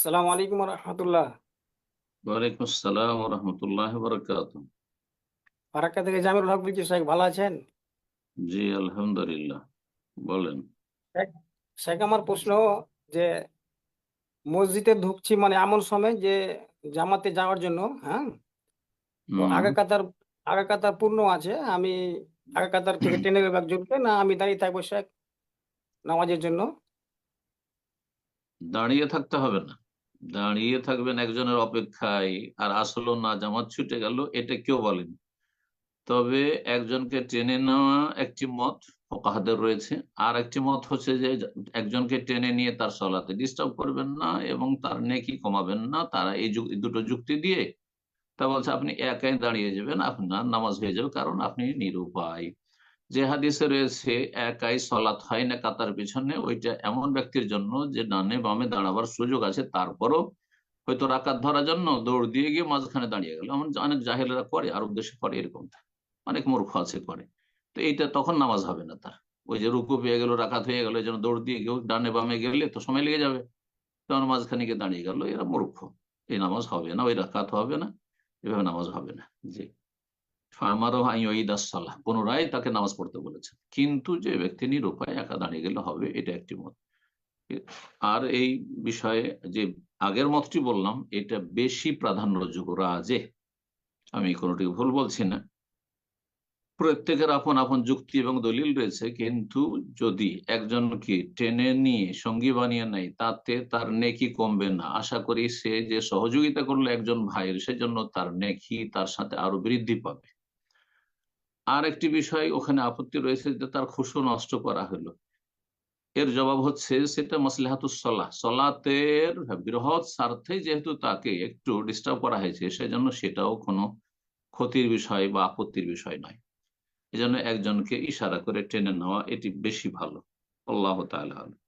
আসসালামু আলাইকুম রহমতুল্লাহ। ওয়ালাইকুম আসসালাম রহমতুল্লাহ বরকাত ফারাক্কা থেকে জামিরুল হক বলছি শেখ ভালো আছেন? জি আলহামদুলিল্লাহ। বলেন। শেখ আমার প্রশ্ন যে মসজিদে ঢুকছি মানে এমন সময় যে জামাতে যাওয়ার জন্য হ্যাঁ? আগা কাতার আগা কাতার পূর্ণ আছে আমি আগা কাতার থেকে টেনে নেব একজনকে না আমি দাঁড়িয়ে থাকব শেখ নামাজের জন্য। দাঁড়িয়ে থাকতে হবে না। দাঁড়িয়ে থাকবেন একজনের অপেক্ষায় আর আসলো না, জামাত ছুটে গেল, এটা কেউ বলেনি। তবে একজনকে টেনে নেওয়া একটি মত ফোকাহাদের রয়েছে। আর একটি মত হচ্ছে যে, একজনকে টেনে নিয়ে তার সলাতে ডিস্টার্ব করবেন না এবং তার নেকি কমাবেন না। তারা এই দুটো যুক্তি দিয়ে তা বলছে, আপনি একাই দাঁড়িয়ে যাবেন, আপনার নামাজ হয়ে যাবে, কারণ আপনি নিরুপায়। যে হাদিসে রয়েছে, একাই সলাৎ হয় না কাতার পিছনে, ওইটা এমন ব্যক্তির জন্য যে ডানে বামে দাঁড়াবার সুযোগ আছে, তারপরও হয়তো রাকাত ধরার জন্য দৌড় দিয়ে গিয়ে মাঝখানে দাঁড়িয়ে গেল। এমন অনেক জাহেলেরা করে, আর উদ্দেশ্যে করে এরকম অনেক মূর্খ আছে করে। তো এইটা তখন নামাজ হবে না তার। ওই যে রুকু পেয়ে গেল, রাকাত হয়ে গেল জন্য দৌড় দিয়ে গেল ডানে বামে গেলে তো সময় লেগে যাবে। তখন মাঝখানে গিয়ে দাঁড়িয়ে গেল, এরা মূর্খ। এই নামাজ হবে না, ওই রাকাত হবে না, এভাবে নামাজ হবে না। জি। পুনরায় তাকে নামাজ পড়তে বলেছেন। কিন্তু যে ব্যক্তি নিরুপায় একা দাঁড়িয়ে গেলে হবে, এটা একটি মত। আর এই বিষয়ে যে আগের মতটি বললাম, এটা বেশি প্রাধান্যযোগ্য রাজে আমি কোনোটি ভুল বলছি না। প্রত্যেকের আপন আপন যুক্তি এবং দলিল রয়েছে, কিন্তু যদি একজনকে টেনে নিয়ে সঙ্গী বানিয়ে নেয়, তাতে তার নেকি কমবে না। আশা করি সে যে সহযোগিতা করল একজন ভাইয়ের, সেজন্য তার নেকি তার সাথে আরও বৃদ্ধি পাবে। আর একটি বিষয় ওখানে আপত্তি রয়েছে যে তার খুশু নষ্ট করা হলো। এর জবাব হচ্ছে সেটা মাসলেহাতুসলাহ সলাতের বৃহৎ স্বার্থে যেহেতু তাকে একটু ডিস্টার্ব করা হয়েছে, সেজন্য সেটাও কোনো ক্ষতির বিষয় বা আপত্তির বিষয় নয়। এজন্য একজনকে ইশারা করে টেনে নেওয়া এটি বেশি ভালো। আল্লাহ খায়ের।